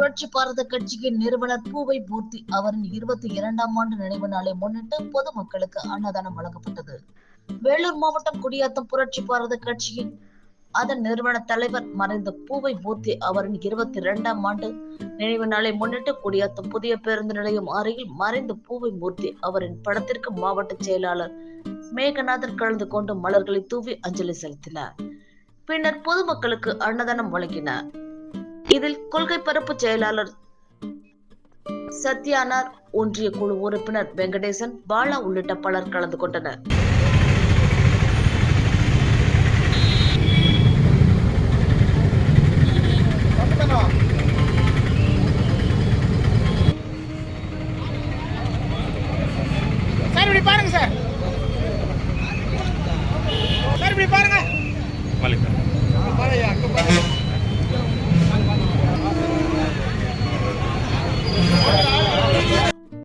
புரட்சி பாரத கட்சியின் நிறுவனர் பூவை பூர்த்தி அவரின் இருபத்தி இரண்டாம் ஆண்டு நினைவு நாளை முன்னிட்டு பொதுமக்களுக்கு அன்னதானம் வழங்கப்பட்டது. வேலூர் மாவட்டம் குடியாத்தம் புரட்சி பாரத கட்சியின் அதன் நிறுவன தலைவர் மறைந்த பூவை பூர்த்தி அவரின் இருபத்தி இரண்டாம் ஆண்டு நினைவு நாளை முன்னிட்டு குடியாத்தம் புதிய பேருந்து நிலையம் அருகில் மறைந்த பூவை மூர்த்தி அவரின் படத்திற்கு மாவட்ட செயலாளர் மேகநாதன் கலந்து கொண்டு மலர்களை தூவி அஞ்சலி செலுத்தினார். பின்னர் பொதுமக்களுக்கு அன்னதானம் வழங்கினார். இதில் கொள்கை பரப்பு செயலாளர் சத்யானார் ஒன்றிய குழு உறுப்பினர் வெங்கடேசன் பாலா உள்ளிட்ட பலர் கலந்து கொண்டனர். பாருங்க சார். சார் இப்படி பாருங்க. பாருங்க.